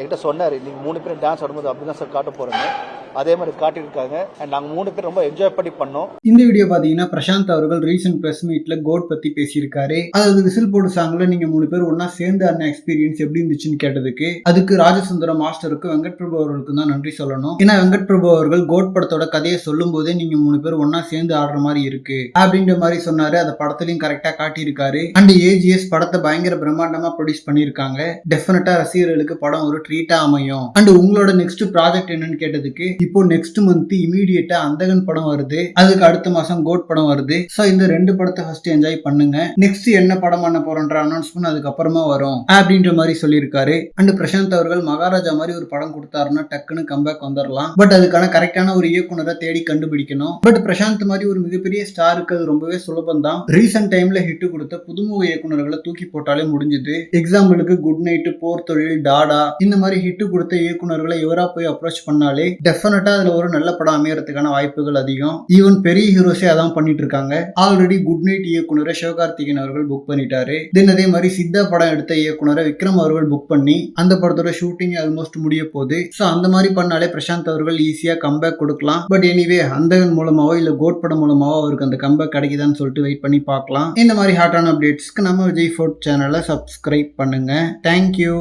என்கிட்ட சொன்னார் நீங்கள் மூணு பேரும் டான்ஸ் ஆடும்போது அப்படி தான் சார் காட்ட போகிறேன்னு அதே மாதிரி காட்டியிருக்காங்க. அண்ட் நாங்கள் மூணு பேர் ரொம்ப என்ஜாய் பண்ணி பண்ணோம். இந்த வீடியோ பார்த்தீங்கன்னா பிரசாந்த் அவர்கள் ரீசன்ட் ப்ரெஸ் மீட்ல கோட் பத்தி பேசியிருக்காரு. அதாவது விசில் போடு சாங்ல நீங்க மூணு பேர் ஒன்னா சேர்ந்து ஆடின எக்ஸ்பீரியன்ஸ் எப்படி இருந்துச்சுன்னு கேட்டதுக்கு அதுக்கு ராஜசுந்தரம் மாஸ்டருக்கு வெங்கட் பிரபு அவர்களுக்கு தான் நன்றி சொல்லணும். ஏன்னா வெங்கட் பிரபு அவர்கள் கோட் படத்தோட கதையை சொல்லும் போதே நீங்க மூணு பேர் ஒன்னா சேர்ந்து ஆடுற மாதிரி இருக்கு. அப்படின்ற மாதிரி சொன்னாரு. அந்த படத்துலயும் கரெக்டா காட்டியிருக்காரு. அண்ட் ஏஜிஎஸ் படத்தை பயங்கர பிரம்மாண்டமா ப்ரொடியூஸ் பண்ணியிருக்காங்க. டெஃபினட்டா ரசிகர்களுக்கு படம் ஒரு ட்ரீட்டா அமையும். அண்ட் உங்களோட நெக்ஸ்ட் ப்ராஜெக்ட் என்னன்னு கேட்டதுக்கு இப்போ நெக்ஸ்ட் மந்த் இமீடியட்டா அந்தகன் படம் வருது. அதுக்கு அடுத்த மாசம் கோட் படம் வருது. சோ இந்த ரெண்டு படத்தை ஃபர்ஸ்ட் என்ஜாய் பண்ணுங்க. நெக்ஸ்ட் என்ன படம் பண்ண போறோன்ற அனௌன்ஸ்மெண்ட் அதுக்கப்புறமா வரும். அப்படின்ற மாதிரி சொல்லியிருக்காரு. அண்ட் பிரசாந்த் அவர்கள் மகாராஜா மாதிரி ஒரு படம் கொடுத்தாருன்னா டக்குன்னு கம்பேக் வந்துடலாம் பட் அதுக்கான கரெக்டான ஒரு இயக்குனரை தேடி கண்டுபிடிக்கணும். பட் பிரசாந்த் மாதிரி ஒரு மிகப்பெரிய ஸ்டாருக்கு அது ரொம்பவே சுலபம் தான். ரீசெண்ட் டைம்ல ஹிட் கொடுத்த புதுமுக இயக்குனர்களை தூக்கி போட்டாலே முடிஞ்சுது. எக்ஸாம்பிளுக்கு குட் நைட் போர் தொழில் டாடா இந்த மாதிரி ஹிட் கொடுத்த இயக்குனர்களை இவரா போய் அப்ரோச் பண்ணாலே டெஃபினட்டா அதுல ஒரு நல்ல படம் அமையறதுக்கான வாய்ப்புகள் அதிகம். ஈவன் பெரிய ஹீரோஸே அதான் பண்ணிட்டு இருக்காங்க ஆல்ரெடி குட் நைட் இயக்குனரை சிவகார்த்திகேயன் அவர்கள் புக் பண்ணிட்டாரு. தென் அதே மாதிரி சித்தா படம் எடுத்த இயக்குனரை விக்ரம் அவர்கள் புக் பண்ணி அந்த படத்தோட ஷூட்டிங் ஆல்மோஸ்ட் முடிய போகுது. ஸோ அந்த மாதிரி பண்ணாலே பிரசாந்த் அவர்கள் ஈஸியா கம்பேக் கொடுக்கலாம். பட் எனிவே அந்தகன் மூலமாவோ இல்ல கோட் படம் மூலமாவோ அவருக்கு அந்த கம்பேக் கிடைக்குதான்னு சொல்லிட்டு வெயிட் பண்ணி பார்க்கலாம். இந்த மாதிரி ஹாட்டான அப்டேட்ஸ்க்கு நம்ம விஜய் ஃபோர்ட் சேனலை சப்ஸ்கிரைப் பண்ணுங்க. Thank you